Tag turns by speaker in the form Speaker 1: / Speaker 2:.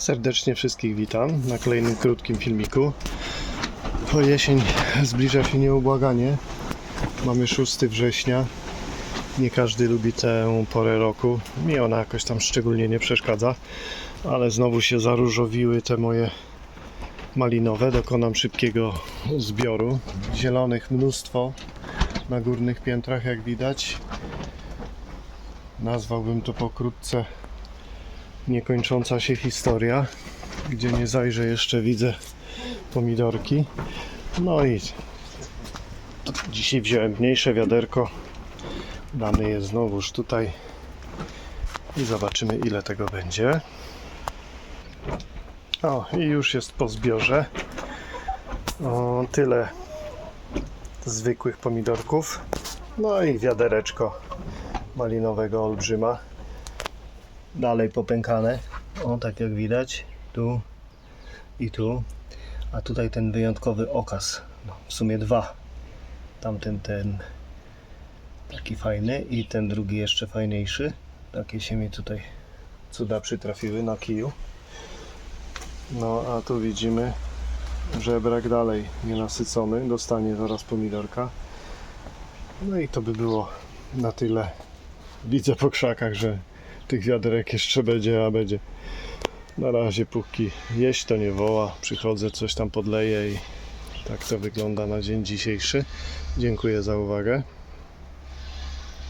Speaker 1: Serdecznie wszystkich witam na kolejnym krótkim filmiku. Po jesień zbliża się nieubłaganie. Mamy 6 września. Nie każdy lubi tę porę roku. Mi ona jakoś tam szczególnie nie przeszkadza, ale znowu się zaróżowiły te moje malinowe. Dokonam szybkiego zbioru. Zielonych mnóstwo na górnych piętrach, jak widać. Nazwałbym to pokrótce niekończąca się historia. Gdzie nie zajrzę, jeszcze widzę pomidorki. No i dzisiaj wziąłem mniejsze wiaderko. Damy je znowuż tutaj i zobaczymy, ile tego będzie. O, i już jest po zbiorze. O, tyle zwykłych pomidorków. No i wiadereczko malinowego olbrzyma. Dalej popękane. O, tak jak widać. Tu i tu. A tutaj ten wyjątkowy okaz. No, w sumie dwa. Tamten ten taki fajny i ten drugi jeszcze fajniejszy. Takie się mi tutaj cuda przytrafiły na kiju. No a tu widzimy żebrak dalej nienasycony. Dostanie zaraz pomidorka. No i to by było na tyle. Widzę po krzakach, że tych wiaderek jeszcze będzie, a będzie. Na razie póki jeść to nie woła. Przychodzę, coś tam podleję i tak to wygląda na dzień dzisiejszy. Dziękuję za uwagę.